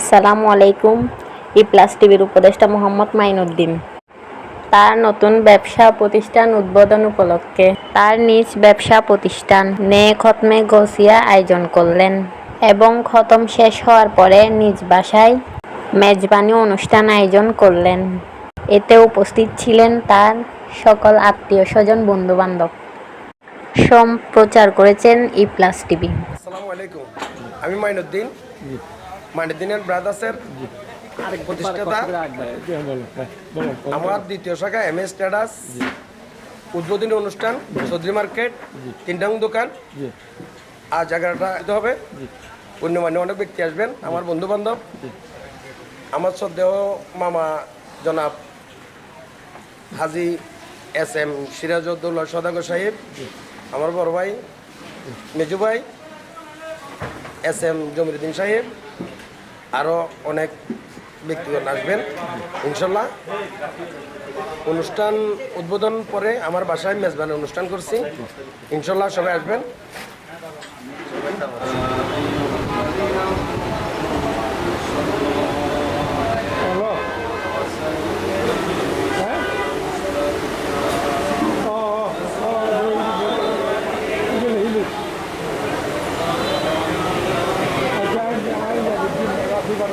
আসসালামু আলাইকুম ই প্লাস টিভির উপদেষ্টা মোহাম্মদ মাইনুদ্দিন। তার নতুন ব্যবসা প্রতিষ্ঠান উদ্বোধন উপলক্ষে তার নিজ ব্যবসা প্রতিষ্ঠান নে খতমে গসিয়া আয়োজন করলেন এবং খতম শেষ হওয়ার পরে নিজ বাসায় মেজবানি অনুষ্ঠান আয়োজন করলেন। এতে উপস্থিত ছিলেন তার সকল আত্মীয় স্বজন বন্ধু বান্ধব সম্প্রচার করেছেন ই প্লাস টিভি। আমি মাইনুদ্দিন। মাইনুদ্দিনের ব্রাদার্সের আরেক প্রতিষ্ঠাতা। আমার দ্বিতীয় শাখা এম এস স্ট্যাটাস উদ্বোধনী অনুষ্ঠান চৌধুরী মার্কেট তিনটাং দোকান। আর জায়গাটা দিতে হবে। অন্য মানে অনেক ব্যক্তি আসবেন আমার বন্ধু বান্ধব আমার শ্রদ্ধেয় মামা জনাব হাজি এস এম সিরাজউদ্দৌলা সদাগর সাহেব আমার বড় ভাই মেজু ভাই এস এম জমিরুদ্দিন সাহেব আরও অনেক ব্যক্তিগণ আসবেন। ইনশাল্লাহ অনুষ্ঠান উদ্বোধন পরে আমার বাসায় মেজবানের অনুষ্ঠান করছি। ইনশাল্লাহ সবাই আসবেন।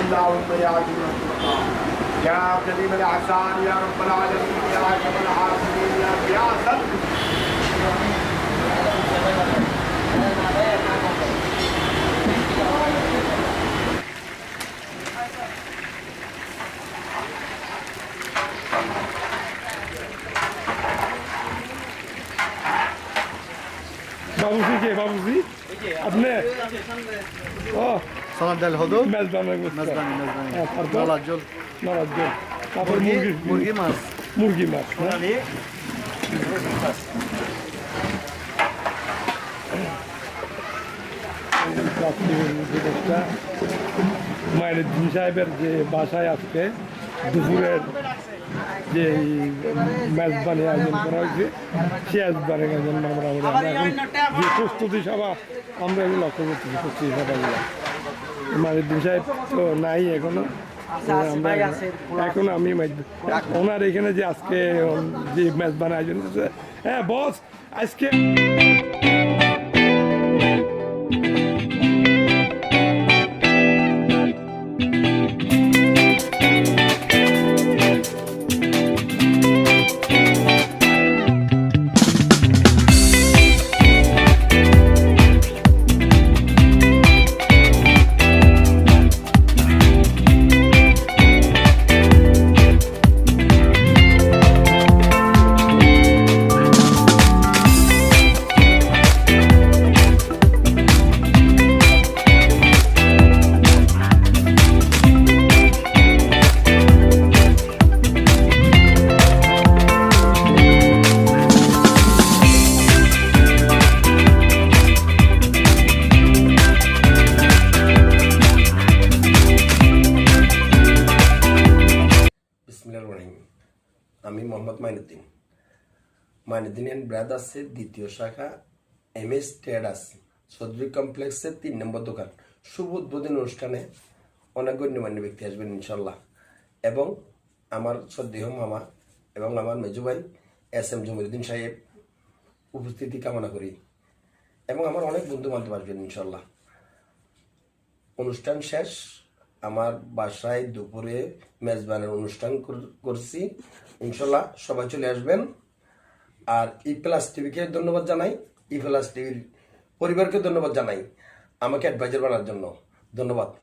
اللهم يا عزيز يا كريم العسان يا رب العالمين يا عزيز العالمين يا قياسا Babuzi, que é Babuzi? আপনি ও সালাদ ডাল হদো মেজবানের মেজবানি মেজবানি হ্যাঁ, তারপর? নলার জল নরাজ জল তারপর মুরগি মুরগি মুরগি মাছ মুরগি মাছ হ্যাঁ? উপদেষ্টা মাইনুদ্দিন সাহেবের যে বাসায় আজকে দুপুরের যে মেজবানি আয়োজন করা হয়েছে সে মেজবানি আয়োজন মোটামুটি আমরা এখন যে প্রস্তুতি সভা আমরা এগুলো লক্ষ্য করতেছি প্রস্তুতি সভাগুলো। মাইনুদ্দিন সাহেব তো নাই এখনও। আমরা এখন আমি ওনার এখানে যে আজকে যে মেজবান আয়োজন হ্যাঁ বস আজকে আমি মোহাম্মদ মাইনুদ্দিন। মাইনুদ্দিন অ্যান্ড ব্রাদার্সের দ্বিতীয় শাখা, এম এস ট্রেডার্স চৌধুরী কমপ্লেক্সের তিন নম্বর দোকান। শুভ উদ্বোধন অনুষ্ঠানে অনেক গণ্যমান্য ব্যক্তি আসবেন ইনশাল্লাহ এবং আমার শ্রদ্ধেয় মামা এবং আমার মেজু ভাই এস এম জমিরুদ্দিন সাহেব উপস্থিতি কামনা করি। এবং আমার অনেক বন্ধু বান্ধব আসবেন ইনশাল্লাহ অনুষ্ঠান শেষ। আমার বাসায় দুপুরে মেজবানের অনুষ্ঠান কর- করছি। ইনশাল্লাহ সবাই চলে আসবেন। আর ই প্লাস টিভিকে ধন্যবাদ জানাই, ই প্লাস টিভির পরিবারকে ধন্যবাদ জানাই, আমাকে অ্যাডভাইজার বানার জন্য। ধন্যবাদ।